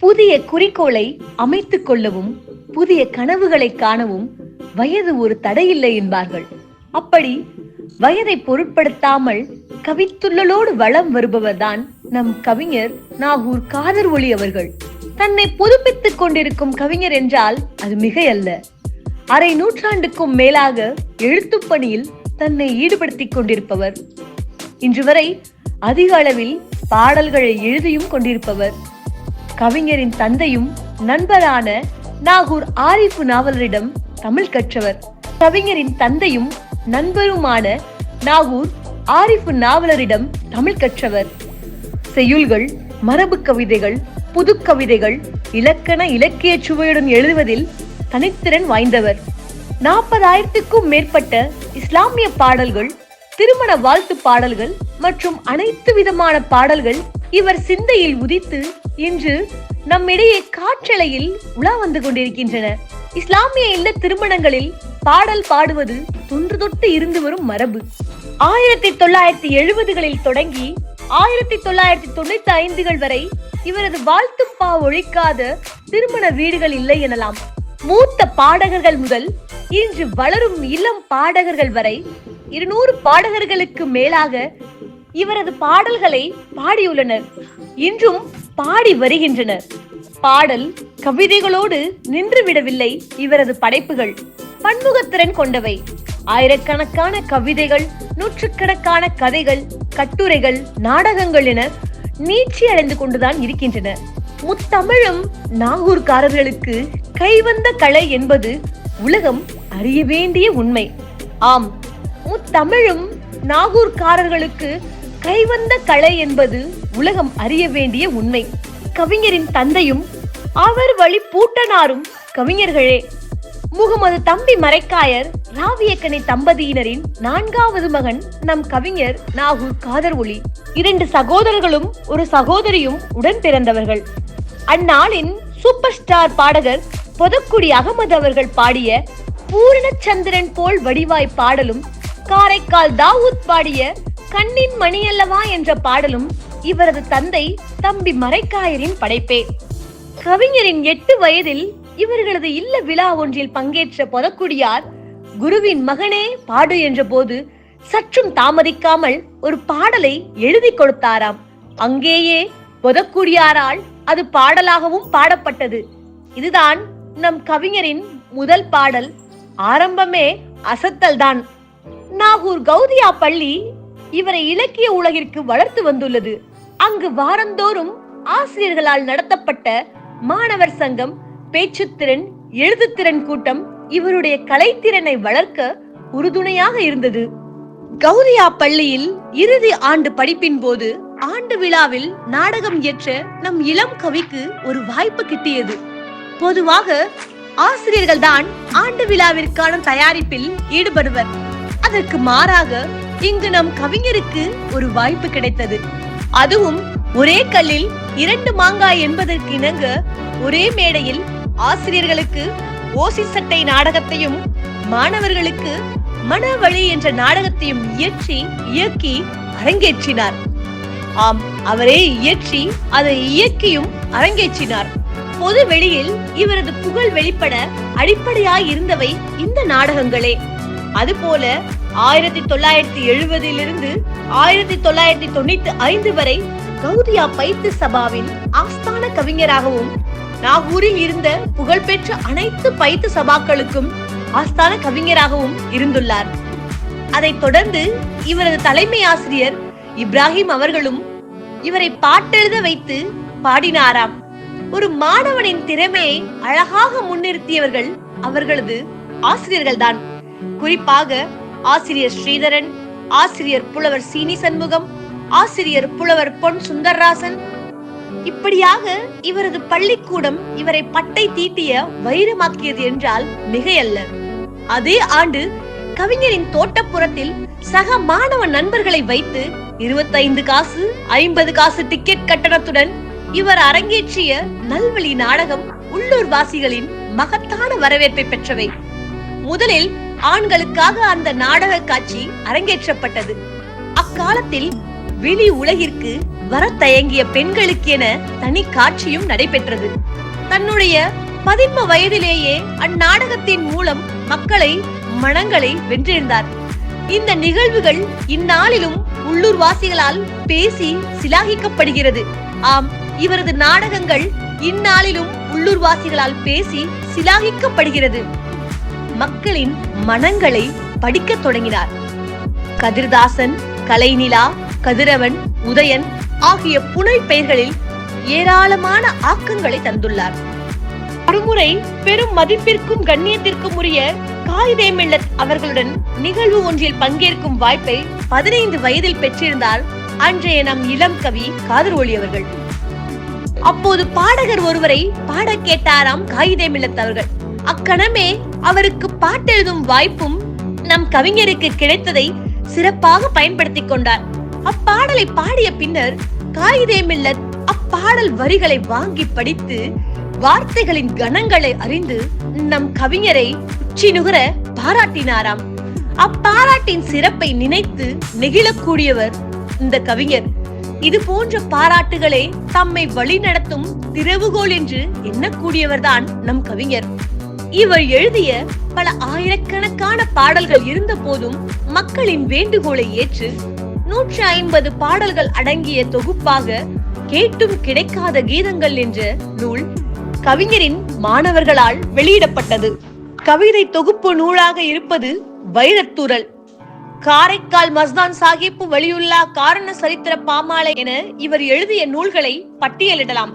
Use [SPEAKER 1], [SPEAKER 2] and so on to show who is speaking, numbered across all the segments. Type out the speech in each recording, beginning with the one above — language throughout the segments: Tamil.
[SPEAKER 1] புதிய குறிக்கோளை அமைத்துக் கொள்ளவும் புதிய கனவுகளை காணவும் வயது ஒரு தடையில்லை என்பார்கள். அப்படி வயதை பொருட்படுத்தாமல் கவித்துள்ளலோடு வளம் வருபவர்தான் நம் கவிஞர் நாகூர் காதர் ஒளி அவர்கள். தன்னை புதுப்பித்துக் கொண்டிருக்கும் கவிஞர் என்றால் அது மிகையல்ல. அரை நூற்றாண்டுக்கும் மேலாக எழுத்துப் பணியில் தன்னை ஈடுபடுத்திக் கொண்டிருப்பவர். இன்று வரை அதிக அளவில் பாடல்களை எழுதியும் கொண்டிருப்பவர். கவிஞரின் தந்தையும் நண்பரான நாகூர் ஆரிஃபு நாவலரிடம் தமிழ் கற்றவர். கவிஞரின் தந்தையும் நண்பருமான நாகூர் ஆரிஃபு நாவலரிடம் தமிழ் கற்றவர். செய்யுள்கள் மரபு கவிதைகள் புது கவிதைகள் இலக்கண இலக்கிய சுவையுடன் எழுதுவதில் தனித்திறன் வாய்ந்தவர். நாற்பதாயிரத்துக்கும் மேற்பட்ட இஸ்லாமிய பாடல்கள் திருமண வாழ்த்து பாடல்கள் மற்றும் அனைத்து விதமான பாடல்கள் இவர் சிந்தையில் உதித்து இன்று நம்மிடையே காற்றலையில் உலா வந்து கொண்டிருக்கின்றன. இஸ்லாமிய இல்ல திருமணங்களில் பாடல் பாடுவது தொன்று தொட்டு இருந்து வரும் மரபு. ஆயிரத்தி தொள்ளாயிரத்தி எழுபதுகளில் தொடங்கி ஆயிரத்தி தொள்ளாயிரத்தி தொண்ணூத்தி ஐந்துகள் வரை இவரது வாழ்த்துப்பா ஒழிக்காத திருமண வீடுகள் இல்லை எனலாம். மூத்த பாடகர்கள் முதல் இன்று வளரும் இளம் பாடகர்கள் வரை இருநூறு பாடகர்களுக்கு மேலாக இவரது பாடல்களை பாடியுள்ளனர். இன்றும் பாடி வருகின்றனர். பாடல் கவிதைகளோடு நின்றுவிடவில்லை இவரது படைப்புகள். பன்முகத்திறன் கொண்டவை. ஆயிரக்கணக்கான கவிதைகள் நூற்றுக்கணக்கான கதைகள் கட்டுரைகள் நாடகங்கள் என நீட்சி அடைந்து கொண்டுதான் இருக்கின்றன. முத்தமிழும் நாகூர்காரர்களுக்கு கைவந்த கலை என்பது உலகம் அறிய வேண்டிய உண்மை. ஆம் முத்தமிழும் நாகூர்காரர்களுக்கு கைவந்த கலை என்பது உலகம் அறிய வேண்டிய உண்மை. கவிஞரின் தந்தையும் அவர் வழி பூட்டனாரும் கவிஞர்களே. முகமது தம்பி மரைக்காயர் ராவியக்கனை தம்பதியினரின் நான்காவது மகன் நம் கவிஞர் நாகூர் காதர் ஒளி இரண்டு சகோதரர்களும் ஒரு சகோதரியும் உடன் பிறந்தவர்கள். அந்நாளின் சூப்பர் ஸ்டார் பாடகர் பொதக்குடி அகமது அவர்கள் பாடிய பூரணச்சந்திரன் போல் வடிவாய் பாடலும் காரைக்கால் தாவூத் பாடிய கண்ணின் மணியல்லவா என்ற பாடலும் இவரது தந்தை தம்பி மரைக்காயரின் படைப்பே. கவிஞரின் எட்டு வயதில் இவர்களது இல்ல விழா ஒன்றில் பங்கேற்ற பொதக்குடியார் குருவின் மகனே பாடு என்ற போது சற்றும் தாமதிக்காமல் ஒரு பாடலை எழுதி கொடுத்தாராம். அங்கேயே பொதக்குடியாரால் அது பாடலாகவும் பாடப்பட்டது. இதுதான் நம் கவிஞரின் முதல் பாடல். ஆரம்பமே அசத்தல்தான். நாகூர் கௌதியா பள்ளி இவரை இலக்கிய உலகிற்கு வளர்த்து வந்துள்ளது. அங்கு வாரந்தோறும் ஆசிரியர்களால் நடத்தப்பட்ட மாணவர் சங்கம் பேச்சுத்திறன் எழுதுத்திறன் கூட்டம் இவருடைய கலைத்திறனை வளர்க்க உறுதுணையாக இருந்தது. கௌரியா பள்ளியில் இறுதி ஆண்டு படிப்பின் போது ஆண்டு விழாவில் நாடகம் இயற்ற நம் இளம் கவிக்கு ஒரு வாய்ப்பு கிட்டியது. பொதுவாக ஆசிரியர்கள் தான் ஆண்டு விழாவிற்கான தயாரிப்பில் ஈடுபடுவர். அதற்கு மாறாக இங்கு நம் கவிஞருக்கு ஒரு வாய்ப்பு கிடைத்தது. அதுவும் ஒரே கல்லில் இரண்டு மாங்காய் என்பதற்கு இணங்க ஒரே மேடையில் ஆசிரியர்களுக்கு ஓசி சட்டை நாடகத்தையும் மாணவர்களுக்கு மனவழி என்ற நாடகத்தையும் இயற்றி இயக்கி அரங்கேற்றினார். ஆம் அவரே இயற்றி அதை இயக்கியும் அரங்கேற்றினார். பொது வெளியில் இவரது புகழ் வெளிப்பட அடிப்படையாய் இருந்தவை இந்த நாடகங்களே. அதுபோல ஆயிரத்தி தொள்ளாயிரத்தி எழுபதிலிருந்து ஆயிரத்தி தொள்ளாயிரத்தி தொண்ணூத்தி ஐந்து வரை கௌதியா பைத்து சபாவின் ஆஸ்தான கவிஞராகவும் நாகூரில் இருந்த புகழ்பெற்ற அனைத்து பைத்து சபாக்களுக்கும் ஆஸ்தான கவிஞராகவும் இருந்துள்ளார். அதைத் தொடர்ந்து இவரது தலைமை ஆசிரியர் இப்ராஹிம் அவர்களும் இவரை பாட்டெழுத வைத்து பாடினாராம். ஒரு மாணவனின் திறமையை அழகாக முன்னிறுத்தியவர்கள் அவர்களது ஆசிரியர்கள்தான். குறிப்பாக ஆசிரியர் ஸ்ரீதரன் ஆசிரியர் புலவர் சீனி சண்முகம் ஆசிரியர் புலவர் பொன் சுந்தர்ராசன். இப்படியாக இவரது பள்ளிக்கூடம் இவரை பட்டை தீட்டிய வைரமாக்கியது என்றால் மிகையல்ல. அதே ஆண்டு கவிஞரின் தோட்டப்புறத்தில் சக மாணவ நண்பர்களை வைத்து இருபத்தைந்து காசு ஐம்பது காசு டிக்கெட் கட்டணத்துடன் இவர் அரங்கேற்றிய நல்வழி நாடகம் உள்ளூர் வாசிகளின் மகத்தான வரவேற்பை பெற்றவை. முதலில் ஆண்களுக்காக அந்த நாடக காட்சி அரங்கேற்றப்பட்டது. அக்காலத்தில் வெளி உலகிற்கு வர தயங்கிய பெண்களுக்கென தனி காட்சியும் நடைபெற்றது. தன்னுடைய பதின்ம வயதிலேயே அந்நாடகத்தின் மூலம் மக்களை மனங்களை வென்றிருந்தார். இந்த நிகழ்வுகள் இந்நாளிலும் உள்ளூர்வாசிகளால் பேசி சிலாகிக்கப்படுகிறது. ஆம் இவரது நாடகங்கள் இந்நாளிலும் உள்ளூர்வாசிகளால் பேசி சிலாகிக்கப்படுகிறது. மக்களின் மனங்களை படிக்கத் தொடங்கினார். கதிர்தாசன் கலைநிலா கதிரவன் உதயன் ஆகிய புனை பெயர்களில் ஏராளமான ஆக்கங்களை தந்துள்ளார். ஒருமுறை பெரும் மதிப்பிற்கும் கண்ணியத்திற்கும் உரிய காயிதே மில்லத் அவர்களுடன் நிகழ்வு ஒன்றில் பங்கேற்கும் வாய்ப்பை பதினைந்து வயதில் பெற்றிருந்தார் அன்றைய நம் இளம் கவி காதர் ஒளி அவர்கள். அப்போது பாடகர் ஒருவரை பாட கேட்டாராம் காயிதே மில்லத் அவர்கள். அக்கணமே அவருக்கு பாட்டெழுதும் வாய்ப்பும் நம் கவிஞருக்கு கிடைத்ததை சிறப்பாக பயன்படுத்திக் கொண்டார். அப்பாடலை பாடிய பின்னர் காயிதே மில்லத் அப்பாடல் வரிகளை வாங்கி படித்து வார்த்தைகளின் கணங்களை அறிந்து நம் கவிஞரை உச்சி நுகர பாராட்டினாராம். அப்பாராட்டின் சிறப்பை நினைத்து நெகிழக்கூடியவர் இந்த கவிஞர். இது போன்ற பாராட்டுகளே தம்மை வழிநடத்தும் திறவுகோல் என்று எண்ணக்கூடியவர்தான் நம் கவிஞர். இவர் எழுதிய பல ஆயிரக்கணக்கான பாடல்கள் இருந்த போதும் மக்களின் வேண்டுகோளை ஏற்று நூற்றி ஐம்பது பாடல்கள் அடங்கிய தொகுப்பாக கேட்டும் கிடைக்காத கீதங்கள் என்ற நூல் கவிஞரின் மாணவர்களால் வெளியிடப்பட்டது. கவிதை தொகுப்பு நூலாக இருப்பது வைரத்தூரல் காரைக்கால் மஸ்தான் சாஹிப் வழியுள்ளா காரண சரித்திர பாமாலை என இவர் எழுதிய நூல்களை பட்டியலிடலாம்.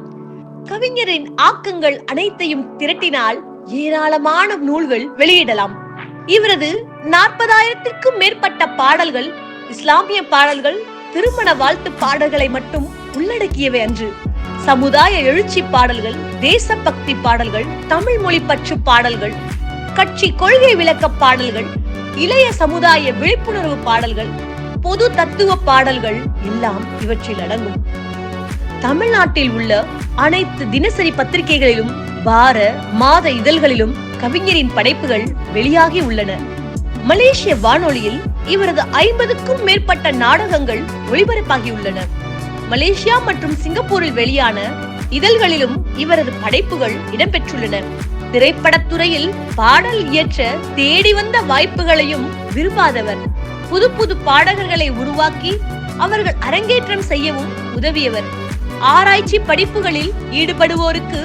[SPEAKER 1] கவிஞரின் ஆக்கங்கள் அனைத்தையும் திரட்டினால் ஏராளமான நூல்கள் வெளியிடலாம். இவரது நாற்பதாயிரத்திற்கும் மேற்பட்ட பாடல்கள் இஸ்லாமிய பாடல்கள் திருமண வாழ்த்து பாடல்களை மட்டும் உள்ளடக்கியவை அன்று. சமுதாய எழுச்சி பாடல்கள் தேசபக்தி பாடல்கள் தமிழ் மொழி பற்று பாடல்கள் கட்சி கொள்கை விளக்க பாடல்கள் இளைய சமுதாய விழிப்புணர்வு பாடல்கள் பொது தத்துவ பாடல்கள் எல்லாம் இவற்றில் அடங்கும். தமிழ்நாட்டில் உள்ள அனைத்து தினசரி பத்திரிகைகளிலும் வார மாத இதழ்களிலும் கவிஞரின் படைப்புகள் வெளியாகி உள்ளன. மலேசிய வானொலியில் இவரது ஐம்பதுக்கும் மேற்பட்ட நாடகங்கள் ஒளிபரப்பாகியுள்ளன மலேசியா மற்றும் சிங்கப்பூரில் வெளியான இதழ்களிலும் இவரது படைப்புகள் இடம்பெற்றுள்ளன. திரைப்படத்துறையில் பாடல் இயற்ற தேடி வந்த வாய்ப்புகளையும் விரும்பாதவர். புது புது பாடகர்களை உருவாக்கி அவர்கள் அரங்கேற்றம் செய்யவும் உதவியவர். ஆராய்ச்சி படிப்புகளில் ஈடுபடுவோருக்கு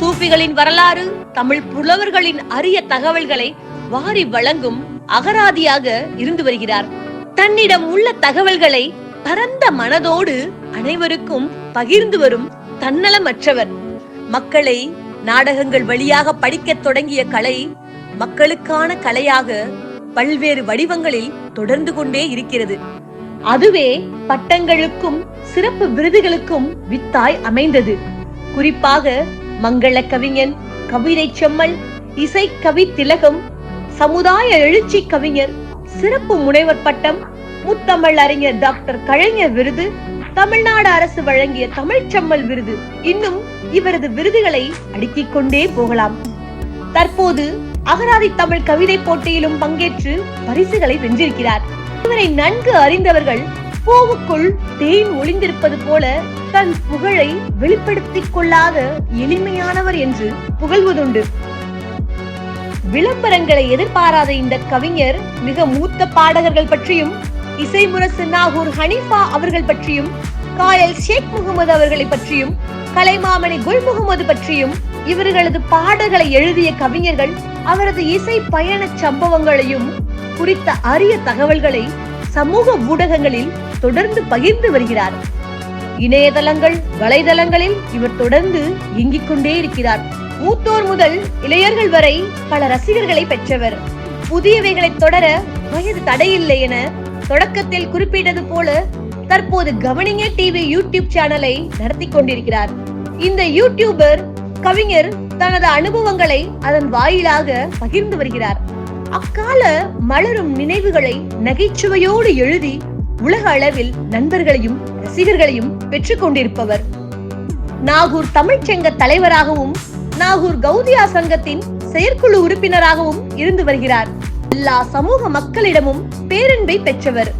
[SPEAKER 1] சூஃபிகளின் வரலாறு தமிழ் புலவர்களின் அரிய தகவல்களை வாரி வழங்கும் அகராதியாக இருந்து வருகிறார். தன்னிடம் உள்ள தகவல்களை பரந்த மனதோடு அனைவருக்கும் பகிர்ந்து வரும் தன்னலமற்றவர். மக்களை நாடகங்கள் வழியாக படிக்கத் தொடங்கிய கலை மக்களுக்கான கலையாக பல்வேறு வடிவங்களில் தொடர்ந்து கொண்டே இருக்கிறது. அதுவே பட்டங்களுக்கும் சிறப்பு விருதுகளுக்கும் வித்தாய் அமைந்தது. குறிப்பாக மங்கள கவிஞன் கவிதை செம்மல் இசை கவி திலகம் சமுதாய எழுச்சி கவிஞர் சிறப்பு முனைவர் பட்டம் முத்தமிழ் அறிஞர் டாக்டர் கலைஞர் விருது தமிழ்நாடு அரசு வழங்கிய தமிழ்ச்செம்மல் விருது. இன்னும் இவரது விருதுகளை அடுக்கிக் கொண்டே போகலாம். தற்போது அகராதி தமிழ் கவிதை போட்டியிலும் பங்கேற்று பரிசுகளை வென்றிருக்கிறார். இவரை நன்கு அறிந்தவர்கள் பூவுக்குள் தேன் ஒளிந்திருப்பது போல தன் புகழை வெளிப்படுத்திக் கொள்ளாத எளிமையானவர் என்று புகழ்வதுண்டு. விளம்பரங்களை எதிர்பாராத இந்த கவிஞர் மிக மூத்த பாடகர்கள் பற்றியும் இசை முரசு நாகூர் ஹனீஃபா அவர்கள் பற்றியும் காயல் ஷேக் முகமது அவர்களை பற்றியும் கலைமாமணி குல் முகமது பற்றியும் இவர்களது பாடல்களை எழுதிய கவிஞர்கள் அவரது இசை பயண சம்பவங்களையும் குறித்த அரிய தகவல்களை சமூக ஊடகங்களில் தொடர்ந்து பகிர்ந்து வருகிறார். இணையதளங்கள் வலைதளங்களில் இவர் தொடர்ந்து இயங்கிக் கொண்டே இருக்கிறார். மூத்தோர் முதல் இளையர்கள் வரை பல ரசிகர்களை பெற்றவர். புதியவைகளை தொடர வயது தடையில்லை என தொடக்கத்தில் குறிப்பிட்டது போல தற்போது கவனிங்க டிவி யூடியூப் சேனலை நடத்தி கொண்டிருக்கிறார். இந்த யூடியூபர் கவிஞர் தனது அனுபவங்களை அதன் வாயிலாக பகிர்ந்து வருகிறார். அக்கால மலரும் நினைவுகளை நகைச்சுவையோடு எழுதி உலக அளவில் நண்பர்களையும் ரசிகர்களையும் பெற்றுக் கொண்டிருப்பவர் நாகூர் தமிழ்ச்சங்க தலைவராகவும் நாகூர் கௌதியா சங்கத்தின் செயற்குழு உறுப்பினராகவும் இருந்து வருகிறார். எல்லா சமூக மக்களிடமும் பேரன்பை பெற்றவர்.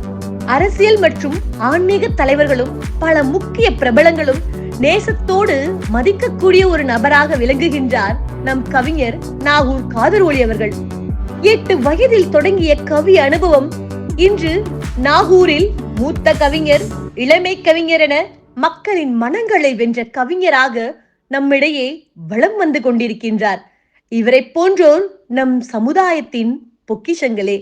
[SPEAKER 1] அரசியல் மற்றும் ஆன்மீக தலைவர்களும் பல முக்கிய பிரபலங்களும் நேசத்தோடு மதிக்கக்கூடிய ஒரு நபராக விளங்குகின்றார் நம் கவிஞர் நாகூர் காதர்ஒளி அவர்கள். எட்டு வயதில் தொடங்கிய கவி அனுபவம் இன்று நாகூரில் மூத்த கவிஞர் இளமை கவிஞர் என மக்களின் மனங்களை வென்ற கவிஞராக நம்மிடையே வலம் வந்து கொண்டிருக்கின்றார். இவரை போன்றோர் நம் சமுதாயத்தின் பொக்கிஷங்களே.